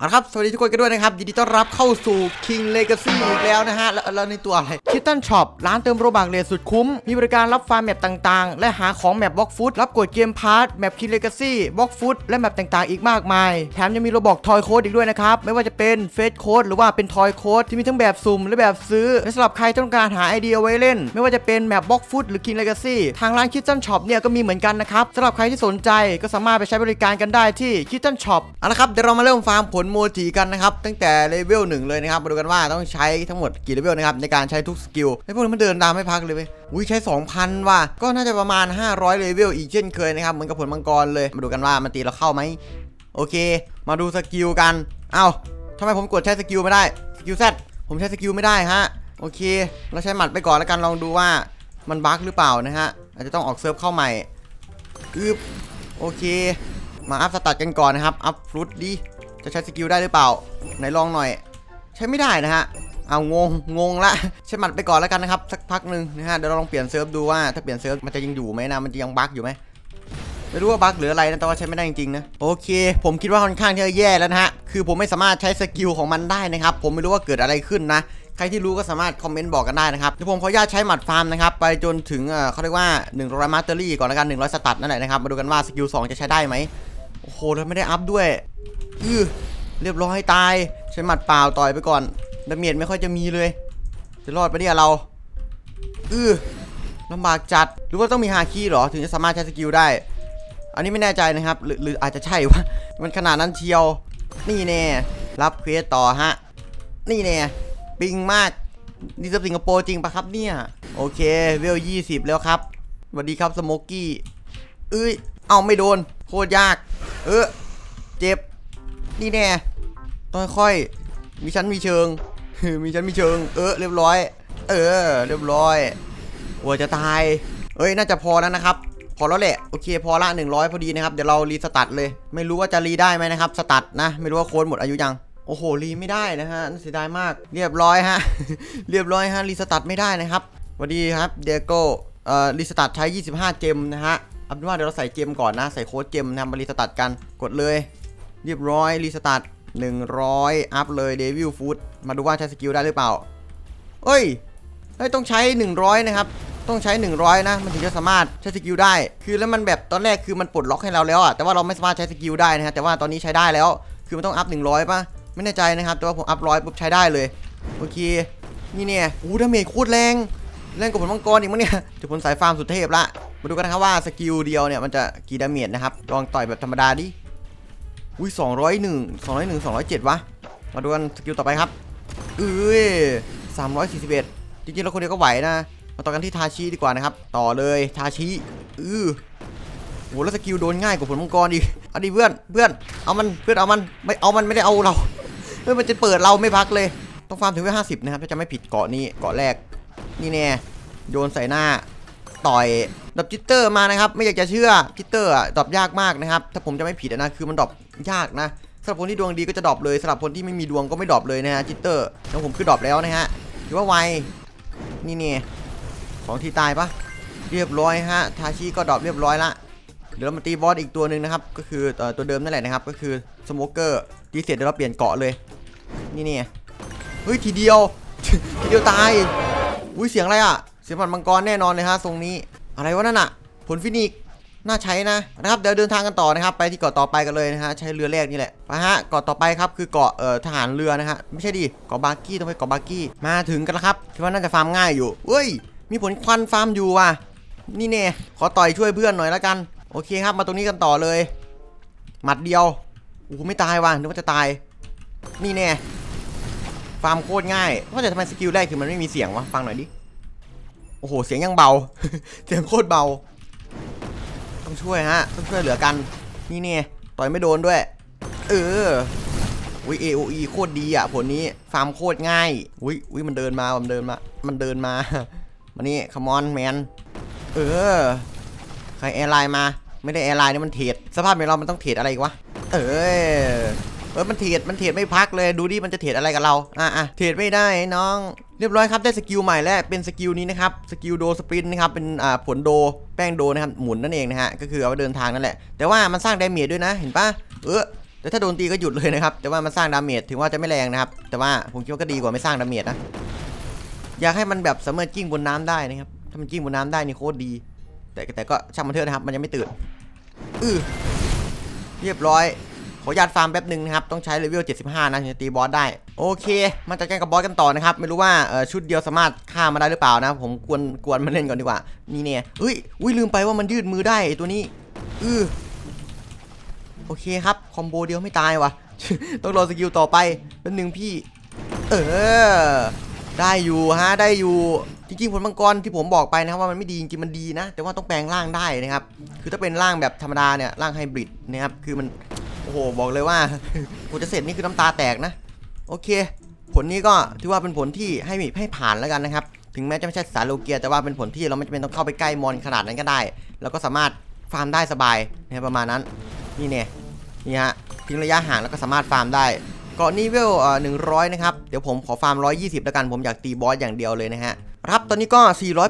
เอาละครับ สวัสดีทุกคนกันด้วยนะครับ ยินดีต้อนรับเข้าสู่ King Legacy อีกแล้วนะฮะ แล้วในตัวอะไร Kitten Shop ร้านเติมโรบักเลทสุดคุ้ม มีบริการรับฟาร์มแมปต่างๆ และหาของแมปบล็อกฟุตรับกดเกมพาร์ทแมป King Legacy บล็อกฟุตและแมปต่างๆ อีกมากมาย แถมยังมีโรบอกทอยโค้ดอีกด้วยนะครับ ไม่ว่าจะเป็นเฟสโค้ดหรือว่าเป็นทอยโค้ดที่มีทั้งแบบสุ่มและแบบซื้อ และสำหรับใครต้องการหาไอเดียไว้เล่น ไม่ว่าจะเป็นแมปบล็อกฟุตหรือ King Legacy ทางร้าน Kitten Shop เนี่ยก็มีเหมือนกันนะครับสำหรับใครที่สนใจก็สามารถไปใช้บริการกันได้ที่ Kitten Shop เอาละครับเดี๋ยวเรามาเริ่มฟาร์มผลโมจิกันนะครับตั้งแต่เลเวลหนึ่งเลยนะครับมาดูกันว่าต้องใช้ทั้งหมดกี่เลเวลนะครับในการใช้ทุกสกิลไอ้พวกนี้มันเดินตามไม่พักเลยเว้ยอุ้ยใช้ 2,000 ว่ะก็น่าจะประมาณ 500เลเวลอีกเช่นเคยนะครับเหมือนกับผลมังกรเลยมาดูกันว่ามันตีเราเข้าไหมโอเค มาดูสกิลกันเอ้าทำไมผมกดใช้สกิลไม่ได้สกิลแซผมใช้สกิลไม่ได้ฮะโอเค เราใช้หมัดไปก่อนแล้วกันลองดูว่ามันบั๊กหรือเปล่านะฮะอาจจะต้องออกเซิร์ฟเข้าใหม่อึบโอเค มาอัพสตัดกันก่อนนะครับ อัพฟรุตดิ จะใช้สกิลได้หรือเปล่า ไหนลองหน่อย ใช้ไม่ได้นะฮะ เอางงงงละใช้หมัดไปก่อนแล้วกันนะครับ สักพักหนึ่งนะฮะเดี๋ยวเราลองเปลี่ยนเซิร์ฟดูว่าถ้าเปลี่ยนเซิร์ฟมันจะยังอยู่ไหมนะมันจะยังบั๊กอยู่ไหมไม่รู้ว่าบั๊กหรืออะไรนะแต่ว่าใช้ไม่ได้จริงๆนะโอเค ผมคิดว่าค่อนข้างที่จะแย่แล้วนะฮะคือผมไม่สามารถใช้สกิลของมันได้นะครับผมไม่รู้ว่าเกิดอะไรขึ้นนะใครที่รู้ก็สามารถคอมเมนต์บอกกันได้นะครับเดี๋ยวผมขออนุญาตใช้หมัดฟาร์มนะครับไปจนถึงเอ่อเขาเรียกว่า100มาสเตอรี่ก่อนแล้วกัน100สตัดนั่นแหละนะครับมาดูกันว่าสกิล2จะใช้ได้ไหม โอ้โหแล้วไม่ได้อัพด้วยอือเรียบร้อยตายใช้หมัดเปล่าต่อยไปก่อนดาเมจไม่ค่อยจะมีเลย จะรอดไปเนี่ยเราอือลำบากจัดหรือว่าต้องมีฮาคีเหรอถึงจะสามารถใช้สกิลได้ อันนี้ไม่แน่ใจนะครับ หรือหรืออาจจะใช่วะมันขนาดนั้นเชียว นี่แน่รับเควสต่อฮะ นี่แน่ปิงมากนี่เซิร์ฟสิงคโปร์จริงปะครับเนี่ย โอเคเวล20แล้วครับสวัสดีครับสโมกกี้เอ้ย เอาไม่โดน โคตรยาก เออเจ็บ นี่แน่ต้องค่อย มีชั้นมีเชิง มีชั้นมีเชิง เออ เรียบร้อย เออ เรียบร้อยกลัวจะตาย เอ้ย น่าจะพอแล้วนะครับ พอแล้วแหละ โอเค พอละ 100 พอดีนะครับ เดี๋ยวเรารีสตาร์ทเลย ไม่รู้ว่าจะรีได้ไหมนะครับ สตาร์ทนะ ไม่รู้ว่าโค้ดหมดอายุยัง โอ้โห รีไม่ได้นะฮะน่าเสียดายมาก เรียบร้อยฮะ เรียบร้อยฮะ รีสตาร์ทไม่ได้นะครับสวัสดีครับ เดโก้ เอ่อ รีสตาร์ทใช้ 25 เจมนะฮะ เอาเป็นว่าเดี๋ยวเราใส่เจมก่อนนะ ใส่โค้ดเจมนะครับมารีสตาร์ทกัน กดเลย เรียบร้อยรีสตาร์ท100 อัพเลยเดวิลฟูดมาดูว่าใช้สกิลได้หรือเปล่า เอ้ยเฮ้ยต้องใช้ 100 นะครับ ต้องใช้ 100 นะ มันถึงจะสามารถใช้สกิลได้ คือแล้วมันแบบตอนแรกคือมันปลดล็อกให้เราแล้วอะแต่ว่าเราไม่สามารถใช้สกิลได้นะฮะ แต่ว่าตอนนี้ใช้ได้แล้ว คือมันต้องอัพ 100ป่ะ ไม่แน่ใจนะครับ แต่ว่าผมอัพร้อยปุ๊บใช้ได้เลย โอเค นี่เนี่ย อู้ดาเมจโคตรแรง แรงกว่าผลมังกรอีกมั้งเนี่ยจะผลสายฟาร์มสุดเทพละ มาดูกันนะครับว่าสกิลเดียวเนี่ยมันจะกี่ดาเมจนะครับ ลองต่อยแบบธรรมดาดิ อุ้ย201 201 207วะ มาดูกันสกิลต่อไปครับ เอ้ย341 จริงๆแล้วคนเดียวก็ไหวนะ มาต่อกันที่ทาชิดีกว่านะครับ ต่อเลยทาชิอือโหแล้วสกิลโดนง่ายกว่าผลมังกรอีกเอาดิเพื่อนเพื่อนเอามันเพื่อนเอามันไม่เอามันไม่ได้เอาเราเพื่อนมันจะเปิดเราไม่พักเลย ต้องฟาร์มถึงไว้ห้าสิบนะครับถ้าจะไม่ผิดเกาะนี้เกาะแรก นี่แน่โยนใส่หน้าต่อยดรอปจิตเตอร์มานะครับ ไม่อยากจะเชื่อจิตเตอร์ดรอปยากมากนะครับ ถ้าผมจะไม่ผิดนะคือมันดรอปยากนะสำหรับคนที่ดวงดีก็จะดรอปเลยสำหรับคนที่ไม่มีดวงก็ไม่ดรอปเลยนะฮะจิตเตอร์แล้วผมคือดรอปแล้วนะฮะถือว่าไวนี่เนี่ยของที่ตายปะเรียบร้อยฮะทาชิก็ดรอปเรียบร้อยละเดี๋ยวเรามาตีบอสอีกตัวหนึ่งนะครับ ก็คือเอ่อตัวเดิมนั่นแหละนะครับ ก็คือสโมเกอร์ตีเสร็จเดี๋ยวเราเปลี่ยนเกาะเลย นี่เนี่ยเฮ้ยทีเดียว ทีเดียวตาย อุ้ยเสียงอะไรอะ เสียงผันมังกรแน่นอนเลยฮะทรงนี้ อะไรวะนั่นอะ ผลฟินิกน่าใช้นะนะครับเดี๋ยวเดินทางกันต่อนะครับ ไปที่เกาะต่อไปกันเลยนะฮะใช้เรือแรกนี่แหละไปฮะเกาะต่อไปครับคือเกาะเอ่อทหารเรือนะฮะไม่ใช่ดิเกาะบาร์กี้ต้องไปเกาะบาร์กี้มาถึงกันแล้วครับคิดว่าน่าจะฟาร์มง่ายอยู่เฮ้ยมีผลควันฟาร์มอยู่ว่ะนี่เน่ขอต่อยช่วยเพื่อนหน่อยละกัน โอเคครับมาตรงนี้กันต่อเลย หมัดเดียวโอ้ไม่ตายว่ะนึกว่าจะตาย นี่แน่ ฟาร์มโคตรง่ายว่าแต่ทำไมสกิลแรกคือมันไม่มีเสียงวะฟังหน่อยดิโอ้โหเสียงยังเบา เสียงโคตรเบา ต้องช่วยฮะต้องช่วยเหลือกันนี่เนี่ยต่อยไม่โดนด้วย เอออุ้ย AOE โคตรดีอะผลนี้ฟาร์มโคตรง่ายอุ้ยอุ้ยมันเดินมามันเดินมา มันเดินมามานี่คมอนแมนเออใครแอร์ไลน์มา ไม่ได้แอร์ไลน์นี่มันเทรดสภาพเป็นเรามันต้องเทรดอะไรอีกวะเออ เออมันเทรดมันเทรดไม่พักเลยดูดิมันจะเทรดอะไรกับเราอะอะเทรดไม่ได้น้องเรียบร้อยครับได้สกิลใหม่แล้วเป็นสกิลนี้นะครับสกิลโดสปรินต์นะครับเป็นอ่าผลโดแป้งโดนะครับหมุนนั่นเองนะฮะก็คือเอาไว้เดินทางนั่นแหละแต่ว่ามันสร้างดาเมจด้วยนะเห็นปะเออแต่ถ้าโดนตีก็หยุดเลยนะครับแต่ว่ามันสร้างดาเมจถึงว่าจะไม่แรงนะครับแต่ว่าผมคิดว่าก็ดีกว่าไม่สร้างดาเมจนะอยากให้มันแบบสามารถกิ้งบนน้ำได้นะครับถ้ามันกิ้งบนน้ำได้นี่โคตรดี แต่แต่ก็ช่างมันเถอะนะครับมันยังไม่ตื่นอือเรียบร้อย ออนุญาตฟาร์มแป๊บหนึ่งนะครับ ต้องใช้เลเวล 75 นะถึงจะตีบอสได้ โอเค มาจัดการกับบอสกันต่อนะครับ ไม่รู้ว่าชุดเดียวสามารถฆ่ามาได้หรือเปล่านะ ผมกวนกวนมันเล่นก่อนดีกว่า นี่เนี่ยเฮ้ยอุ้ยลืมไปว่ามันยืดมือได้ตัวนี้ อือโอเคครับ คอมโบเดียวไม่ตายวะต้องรอสกิลต่อไปเป็นหนึ่งพี่ เออ ได้อยู่ฮะ ได้อยู่ จริงๆผลมังกรที่ผมบอกไปนะครับว่ามันไม่ดีจริงๆมันดีนะ แต่ว่าต้องแปลงร่างได้นะครับ คือถ้าเป็นร่างแบบธรรมดาเนี่ยร่างไฮบริดนะครับ คือมัน อ้โหบอกเลยว่า กูจะเสร็จนี่คือน้ำตาแตกนะ โอเค ผลนี้ก็ถือว่าเป็นผลที่ให้มีให้ผ่านแล้วกันนะครับ ถึงแม้จะไม่ใช่สารโลเกีย แต่ว่าเป็นผลที่เราไม่จำเป็นต้องเข้าไปใกล้มอนขนาดนั้นก็ได้ แล้วก็สามารถฟาร์มได้สบายนะประมาณนั้น นี่เนี่ยนี่ฮะทิ้งระยะห่างแล้วก็สามารถฟาร์มได้เกาะนี้เวลเอ่อหนึ่งร้อยนะครับ เดี๋ยวผมขอฟาร์ม120แล้วกัน ผมอยากตีบอสอย่างเดียวเลยนะฮะ ครับตอนนี้ก็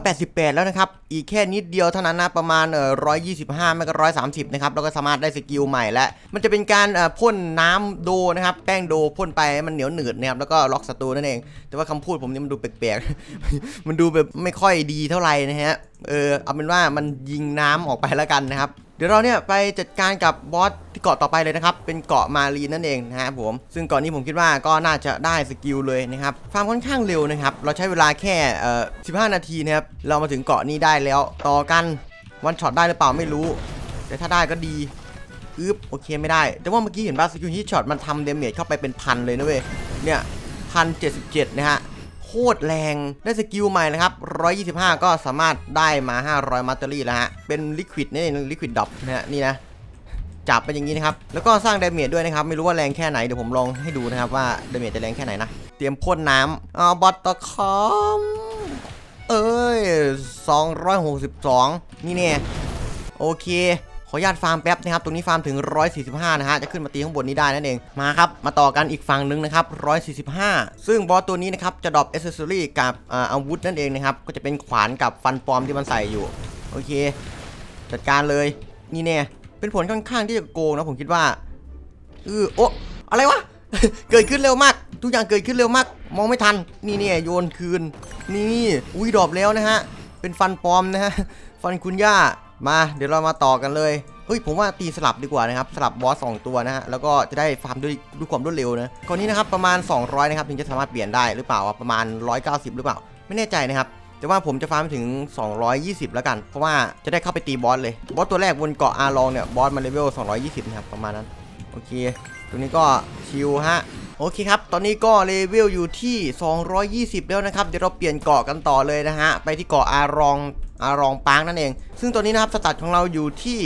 488 แล้วนะครับ อีกแค่นิดเดียวเท่านั้นนะ ประมาณเอ่อ125 ไม่ก็ 130 นะครับ แล้วก็สามารถได้สกิลใหม่แล้ว มันจะเป็นการเอ่อพ่นน้ำโดนะครับ แป้งโดพ่นไปมันเหนียวหนืดนะครับ แล้วก็ล็อกศัตรูนั่นเอง แต่ว่าคำพูดผมนี่มันดูแปลกๆ มันดูแบบไม่ค่อยดีเท่าไหร่นะฮะ เออเอาเป็นว่ามันยิงน้ำออกไปแล้วกันนะครับ เดี๋ยวเราเนี่ยไปจัดการกับบอสที่เกาะต่อไปเลยนะครับ เป็นเกาะมารีนั่นเองนะฮะผมซึ่งเกาะนี้ผมคิดว่าก็น่าจะได้สกิลเลยนะครับฟาร์มค่อนข้างเร็วนะครับ เราใช้เวลาแค่เอ่อ15 นาทีนะครับเรามาถึงเกาะนี้ได้แล้วต่อกันวันช็อตได้หรือเปล่าไม่รู้ แต่ถ้าได้ก็ดีอึ๊บโอเคไม่ได้ แต่ว่าเมื่อกี้เห็นว่าสกิลฮิตช็อตมันทำเดเมจเข้าไปเป็นพันเลยนะเว้ยเนี่ยพันเจ็ดสิบเจ็ดนะฮะ คตรแรง ได้สกิลใหม่นะครับ 125 ก็สามารถได้มา 500มัตเตอรี่แล้วฮะ เป็นลิควิดนี่ลิควิดดอปนะฮะนี่นะ จับเป็นอย่างนี้นะครับ แล้วก็สร้างดาเมจด้วยนะครับ ไม่รู้ว่าแรงแค่ไหน เดี๋ยวผมลองให้ดูนะครับว่าดาเมจจะแรงแค่ไหนนะ เตรียมพ่นน้ำอ่าบอตตคอมเอ้ย 262 นี่เนี่ยโอเค ขออนุญาตฟาร์มแป๊บนะครับ ตรงนี้ฟาร์มถึง 145 นะฮะ จะขึ้นมาตีข้างบนนี้ได้นั่นเอง มาครับ มาต่อกันอีกฝั่งหนึ่งนะครับ 145 ซึ่งบอสตัวนี้นะครับ จะดรอปเอเซอรี่กับอาอาวุธนั่นเองนะครับ ก็จะเป็นขวานกับฟันปลอมที่มันใส่อยู่ โอเค จัดการเลย นี่เนี่ย เป็นผลค่อนข้างที่จะโกงนะผมคิดว่าเออโอะอะไรวะ เกิดขึ้นเร็วมาก ทุกอย่างเกิดขึ้นเร็วมาก มองไม่ทัน นี่เนี่ยโยนคืน นี่ อุ้ยดรอปแล้วนะฮะ เป็นฟันปลอมนะฮะ ฟันคุณย่า มาเดี๋ยวเรามาต่อกันเลยเฮ้ยผมว่าตีสลับดีกว่านะครับสลับบอสสองตัวนะฮะแล้วก็จะได้ฟาร์มด้วยด้วยความรวดเร็วนะก่อนนี้นะครับประมาณ 200นะครับถึงจะสามารถเปลี่ยนได้หรือเปล่าประมาณ 190 หรือเปล่า ไม่แน่ใจนะครับแต่ว่าผมจะฟาร์มถึง 220 แล้วกัน เพราะว่าจะได้เข้าไปตีบอสเลย บอสตัวแรกบนเกาะอาลองเนี่ยบอสมันเลเวล 220 นะครับ ประมาณนั้น โอเค ตรงนี้ก็ชิลฮะ โอเคครับ ตอนนี้ก็เลเวลอยู่ที่ 220 แล้วนะครับ เดี๋ยวเราเปลี่ยนเกาะกันต่อเลยนะฮะ ไปที่เกาะอารอง รองปางนั่นเอง ซึ่งตอนนี้นะครับสตัดของเราอยู่ที่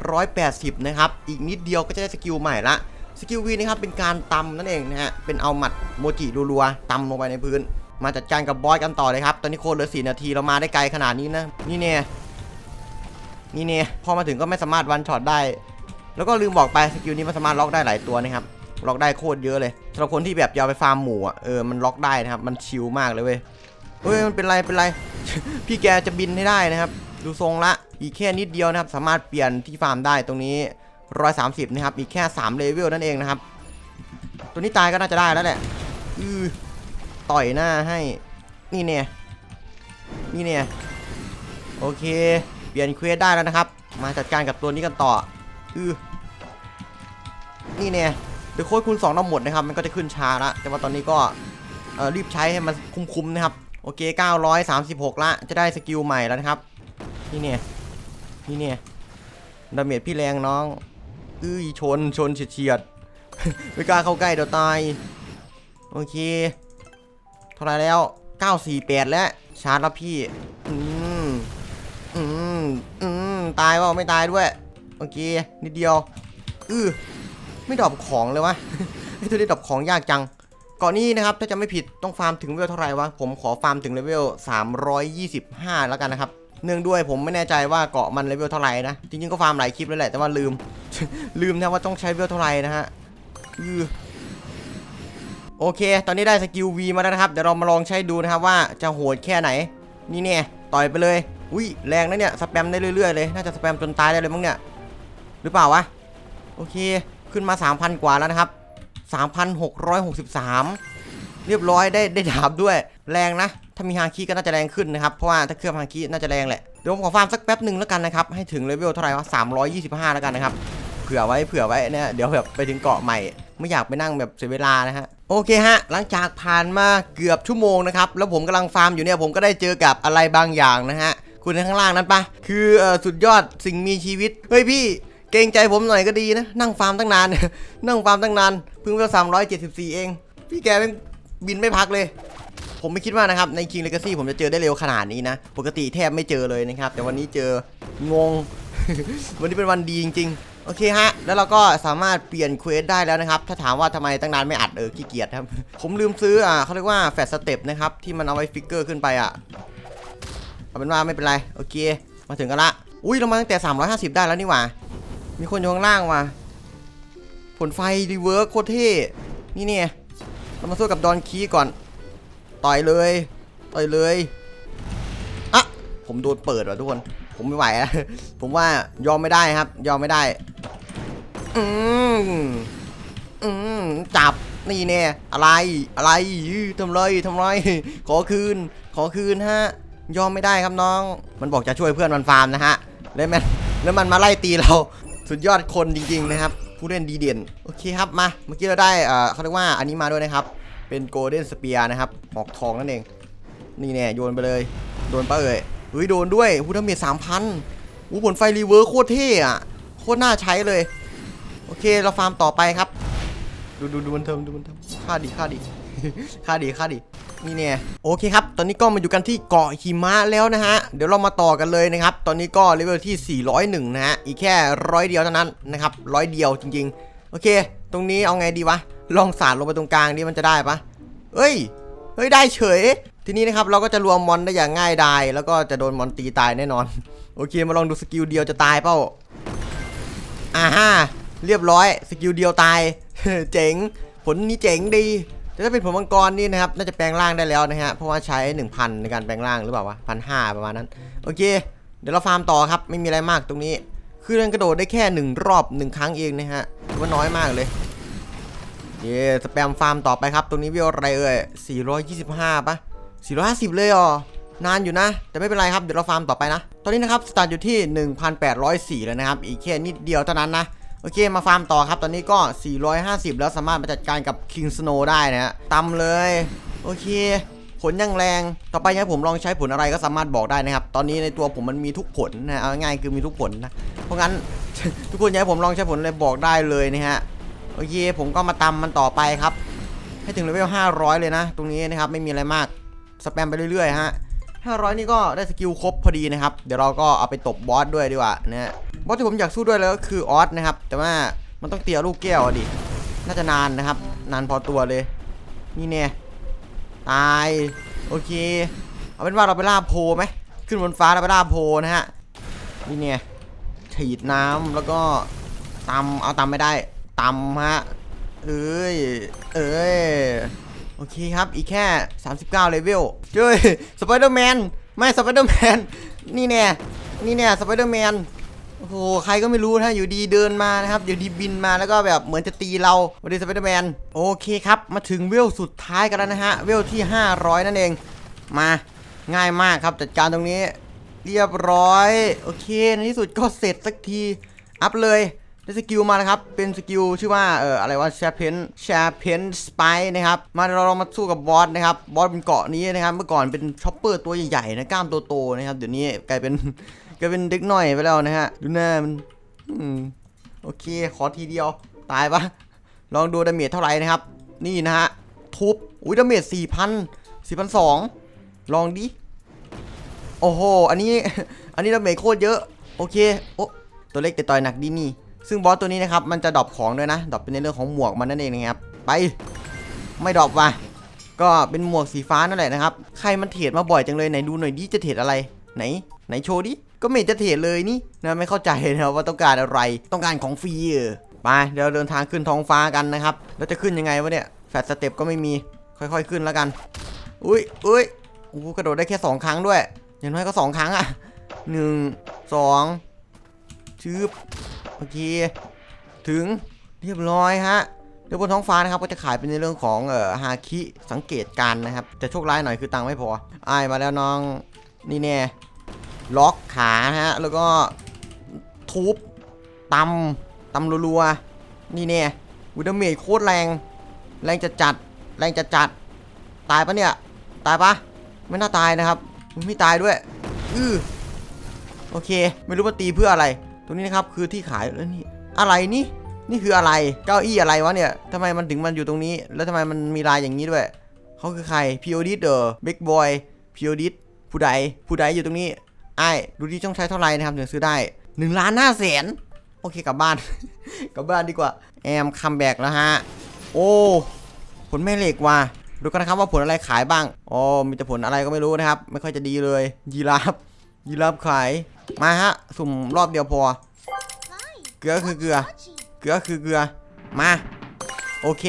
880 นะครับ อีกนิดเดียวก็จะได้สกิลใหม่ละ สกิลวีนะครับเป็นการตำนั่นเองนะฮะ เป็นเอาหมัดโมจิรัวๆตำลงไปในพื้น มาจัดการกับบอสกันต่อเลยครับ ตอนนี้โคตรเหลือ 4 นาทีเรามาได้ไกลขนาดนี้นะ นี่เนี่ย นี่เนี่ย พอมาถึงก็ไม่สามารถวันช็อตได้ แล้วก็ลืมบอกไปสกิลนี้มันสามารถล็อกได้หลายตัวนะครับ ล็อกได้โคตรเยอะเลยสำหรับคนที่แบบยากไปฟาร์มหมูอะ เออ มันล็อกได้นะครับ มันชิลมากเลยเว้ย เฮ้ย มันเป็นไร เป็นไร พี่แกจะบินให้ได้นะครับ ดูทรงละ อีกแค่นิดเดียวนะครับ สามารถเปลี่ยนที่ฟาร์มได้ตรงนี้130นะครับ อีกแค่3เลเวลนั่นเองนะครับ ตัวนี้ตายก็น่าจะได้แล้วแหละ อือต่อยหน้าให้ นี่เนี่ยนี่เนี่ยโอเค เปลี่ยนเควสได้แล้วนะครับ มาจัดการกับตัวนี้กันต่อ อือนี่เนี่ยเดี๋ยวโค้ดคูณ2เราหมดนะครับ มันก็จะขึ้นช้าละแต่ว่าตอนนี้ก็รีบใช้ให้มันคุ้มๆนะครับ โอเค 936 ละ จะได้สกิลใหม่แล้วนะครับ นี่เนี่ย นี่เนี่ย ดาเมจพี่แรงน้องอื้อชน ชนเฉียดๆ ไม่กล้าเข้าใกล้เดี๋ยวตาย โอเค เท่าไหรแล้ว 948 แล้ว ชาร์จแล้วพี่ อืม อืม อืม ตายเปล่าไม่ตายด้วย โอเค นิดเดียว อื้อ ไม่ดรอปของเลยวะไอ้ตัวนี้ดรอปของยากจัง ก่อนนี้นะครับถ้าจะไม่ผิดต้องฟาร์มถึงเลเวลเท่าไหร่วะผมขอฟาร์มถึงเลเวล 325 แล้วกันนะครับเนื่องด้วยผมไม่แน่ใจว่าเกาะมันเลเวลเท่าไหร่นะจริงๆก็ฟาร์มหลายคลิปแล้วแหละแต่ว่าลืม ลืมนะว่าต้องใช้เลเวลเท่าไหร่นะฮะอือโอเค ตอนนี้ได้สกิล V มาแล้วนะครับ เดี๋ยวเรามาลองใช้ดูนะครับว่าจะโหดแค่ไหน นี่เนี่ยต่อยไปเลย อุ้ยแรงนะเนี่ย สแปมได้เรื่อยๆเลย น่าจะสแปมจนตายได้เลยมั้งเนี่ย หรือเปล่าวะ โอเค ขึ้นมา 3,000 กว่าแล้วนะครับ 3,663 เรียบร้อยได้ได้ดาบด้วยแรงนะ ถ้ามีฮาคิก็น่าจะแรงขึ้นนะครับ เพราะว่าถ้าเคลือบฮาคิน่าจะแรงแหละ เดี๋ยวผมขอฟาร์มสักแป๊บหนึ่งแล้วกันนะครับ ให้ถึงเลเวลเท่าไหร่วะ325 แล้วกันนะครับ เผื่อไว้เผื่อไว้เนี่ยเดี๋ยวแบบไปถึงเกาะใหม่ไม่อยากไปนั่งแบบเสียเวลานะฮะโอเคฮะ หลังจากผ่านมาเกือบชั่วโมงนะครับ แล้วผมกำลังฟาร์มอยู่เนี่ยผมก็ได้เจอกับอะไรบางอย่างนะฮะ คุณในข้างล่างนั้นปะคืออสุดยอดสิ่งมีชีวิต เฮ้ยพี่ เกรงใจผมหน่อยก็ดีนะ นั่งฟาร์มตั้งนาน นั่งฟาร์มตั้งนานเพิ่งเวล374เอง พี่แกเป็นบินไม่พักเลย ผมไม่คิดว่านะครับ ใน King Legacy ผมจะเจอได้เร็วขนาดนี้นะ ปกติแทบไม่เจอเลยนะครับ แต่วันนี้เจองง วันนี้เป็นวันดีจริง ๆ โอเคฮะ แล้วเราก็สามารถเปลี่ยนเควสได้แล้วนะครับ ถ้าถามว่าทำไมตั้งนานไม่อัดเออขี้เกียจครับ ผมลืมซื้ออ่าเขาเรียกว่าแฟตสเต็ปนะครับที่มันเอาไว้ฟิกเกอร์ขึ้นไปอะเอาเป็นว่าไม่เป็นไรโอเค มาถึงกันละอุ้ยเรามาตั้งแต่ 350 ได้แล้วนี่หว่า มีคนอยู่ข้างล่างว่ะ ผลไฟรีเวิร์กโคตรเท่ นี่เนี่ย เรามาสู้กับดอนคีก่อน ต่อยเลย ต่อยเลยอะผมโดนเปิดว่ะทุกคน ผมไม่ไหวอะผมว่ายอมไม่ได้ครับ ยอมไม่ได้ อืมอืมจับ นี่แน่อะไร อะไรอื้อทำไรทำไร ขอคืน ขอคืนฮะ ยอมไม่ได้ครับน้อง มันบอกจะช่วยเพื่อนมันฟาร์มนะฮะ แล้วมันแล้วมันมาไล่ตีเรา สุดยอดคนจริงๆนะครับ ผู้เล่นดีเด่น โอเคครับมา เมื่อกี้เราได้เขาเรียกว่าอันนี้มาด้วยนะครับ เป็นโกลเด้นสเปียร์นะครับหอกทองนั่นเอง นี่แน่โยนไปเลย โดนปะเอ่ยเฮ้ยโดนด้วยหูดาเมจสามพันอู้ผลไฟรีเวิร์คโคตรเท่อะโคตรน่าใช้เลย โอเคเราฟาร์มต่อไปครับ ดูดูดูมันเทิมดูมันเทิมค่าดีค่าดีค่าดีค่าดี นี่เนี่ยโอเคครับ ตอนนี้ก็มาอยู่กันที่เกาะหิมะแล้วนะฮะ เดี๋ยวเรามาต่อกันเลยนะครับ ตอนนี้ก็เลเวลที่ 401 นะฮะ อีกแค่ร้อยเดียวเท่านั้นนะครับร้อยเดียวจริง ๆ โอเค ตรงนี้เอาไงดีวะ ลองสาดลงไปตรงกลางดิมันจะได้ปะเอ้ย เฮ้ยได้เฉย ทีนี้นะครับเราก็จะรวมมอนได้อย่างง่ายดาย แล้วก็จะโดนมอนตีตายแน่นอน โอเค มาลองดูสกิลเดียวจะตายเปล่าอ่าฮะเรียบร้อย สกิลเดียวตาย เจ๋ง ผลนี้เจ๋งดี แต่ถ้าเป็นผลมังกรนี่นะครับ น่าจะแปลงร่างได้แล้วนะฮะ เพราะว่าใช้ 1,000 ในการแปลงร่างหรือเปล่าวะพันห้าประมาณนั้น โอเค เดี๋ยวเราฟาร์มต่อครับ ไม่มีอะไรมากตรงนี้ คือเรื่องกระโดดได้แค่ 1 รอบ 1 ครั้งเองนะฮะถือว่าน้อยมากเลยเย่สแปมฟาร์มต่อไปครับ ตรงนี้วิวอะไรเอ่ย425ปะ450 เลยอ๋อนานอยู่นะ แต่ไม่เป็นไรครับ เดี๋ยวเราฟาร์มต่อไปนะ ตอนนี้นะครับ สตาร์ทอยู่ที่ 1,804 แล้วนะครับ อีกแค่นิดเดียวเท่านั้นนะ โอเคมาฟาร์มต่อครับ ตอนนี้ก็ 450 แล้วสามารถมาจัดการกับ King Snow ได้นะฮะตำเลย โอเค ผลยังแรง ต่อไปให้ผมลองใช้ผลอะไรก็สามารถบอกได้นะครับ ตอนนี้ในตัวผมมันมีทุกผลนะเอาง่ายคือมีทุกผลนะ เพราะงั้น ทุกคนอยากให้ผมลองใช้ผลอะไรบอกได้เลยนะฮะ โอเค ผมก็มาตำมันต่อไปครับ ให้ถึงเลเวล500 เลยนะ ตรงนี้นะครับไม่มีอะไรมาก สแปมไปเรื่อยๆฮะ 500 นี่ก็ได้สกิลครบพอดีนะครับ เดี๋ยวเราก็เอาไปตบบอสด้วยดีกว่านะฮะบอสที่ผมอยากสู้ด้วยแล้วก็คือออสนะครับ แต่ว่ามันต้องเตียลูกแก้วอะดิ น่าจะนานนะครับ นานพอตัวเลย นี่เนี่ยตาย โอเค เอาเป็นว่าเราไปล่าโพไหม ขึ้นบนฟ้าเราไปล่าโพนะฮะ นี่เนี่ยฉีดน้ำแล้วก็ตำเอาตำไม่ได้ตำฮะ เอ้ย เอ้ย โอเคครับ อีกแค่ 39 เลเวลเจ้ยสไปเดอร์แมน ไม่สไปเดอร์แมน นี่แน่ นี่แน่สไปเดอร์แมน โอ้โห ใครก็ไม่รู้นะอยู่ดีเดินมานะครับ อยู่ดีบินมาแล้วก็แบบเหมือนจะตีเราวันดีสไปเดอร์แมน โอเคครับ มาถึงเวลสุดท้ายกันแล้วนะฮะ เวลที่ 500 นั่นเอง มา ง่ายมากครับ จัดการตรงนี้ เรียบร้อย โอเค ในที่สุดก็เสร็จสักที อัพเลย ได้สกิลมานะครับ เป็นสกิลชื่อว่าเอ่ออะไรว่าแชเพนแชเพนสไปนะครับ มาเราลองมาสู้กับบอสนะครับ บอสบนเกาะนี้นะครับ เมื่อก่อนเป็นช็อปเปอร์ตัวใหญ่ๆนะกล้ามโตๆนะครับ เดี๋ยวนี้กลายเป็นกลายเป็นเด็กหน่อยไปแล้วนะฮะ ดูหน้ามันอืมโอเค ขอทีเดียว ตายปะลองดูดาเมจเท่าไหร่นะครับ นี่นะฮะ ทุบ อุ้ยดาเมจสี่พันสี่พันสองลองดิ โอ้โห อันนี้ อันนี้ดาเมจโคตรเยอะ โอเค โอ้ตัวเล็กแต่ต่อยหนักดีนี่ ซึ่งบอสตัวนี้นะครับมันจะดรอปของด้วยนะดรอปเป็นในเรื่องของหมวกมันนั่นเองนะครับไปไม่ดรอปว่ะก็เป็นหมวกสีฟ้านั่นแหละนะครับใครมันเทรดมาบ่อยจังเลยไหนดูหน่อยดิจะเทรดอะไรไหนไหนโชว์ดิก็ไม่จะเทรดเลยนี่นะไม่เข้าใจนะว่าต้องการอะไรต้องการของฟรีเออไปเดี๋ยวเดินทางขึ้นท้องฟ้ากันนะครับแล้วจะขึ้นยังไงวะเนี่ยแฟลตสเต็ปก็ไม่มีค่อยๆขึ้นแล้วกัน อุ้ยอุ้ยโอ้กระโดดได้แค่สองครั้งด้วยอย่างน้อยก็สองครั้งอะหนึ่งสองชืบ โอเคถึงเรียบร้อยฮะเดี๋ยวบนท้องฟ้านะครับก็จะขายเป็นในเรื่องของเอ่อฮาคิสังเกตการนะครับแต่โชคร้ายหน่อยคือตังค์ไม่พออายมาแล้วน้องนี่แน่ล็อกขาฮะแล้วก็ทุบตำตำรัวๆนี่แน่วิดเมจโคตรแรง แรงจะจัดแรงจะจัดตายปะเนี่ยตายปะไม่น่าตายนะครับไม่ตายด้วย อือโอเค ไม่รู้ว่าตีเพื่ออะไร ตรงนี้นะครับคือที่ขายแล้วนี่อะไรนี่นี่คืออะไรเก้าอี้อะไรวะเนี่ยทำไมมันถึงมันอยู่ตรงนี้ แล้วทำไมมันมีลายอย่างนี้ด้วยเขาคือใครพีโอดิสเดอร์บิ๊กบอยพีโอดิสผู้ใดผู้ใดอยู่ตรงนี้ไอ้ดูที่ต้องใช้เท่าไหร่นะครับถึงซื้อได้1ล้านห้าแสนโอเคกลับบ้าน กลับบ้านดีกว่าแอมคัมแบกแล้วฮะโอ้ผลแม่เหล็กว่ะดูกันนะครับว่าผลอะไรขายบ้างอ๋อมีแต่ผลอะไรก็ไม่รู้นะครับ ไม่ค่อยจะดีเลยยีราฟ ยีราฟขาย มาฮะ สุ่มรอบเดียวพอ เกลือคือเกลือ เกลือคือเกลือ มา โอเค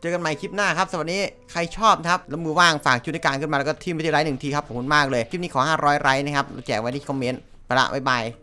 เจอกันใหม่คลิปหน้าครับสวัสดีใครชอบครับแล้วมือว่างฝากชุดในการขึ้นมาแล้วก็ทีมไปที่ไลค์หนึ่งทีครับขอบคุณมากเลย คลิปนี้ขอ 500ไลค์นะครับแจกไว้ที่คอมเมนต์ไปละบ๊ายบาย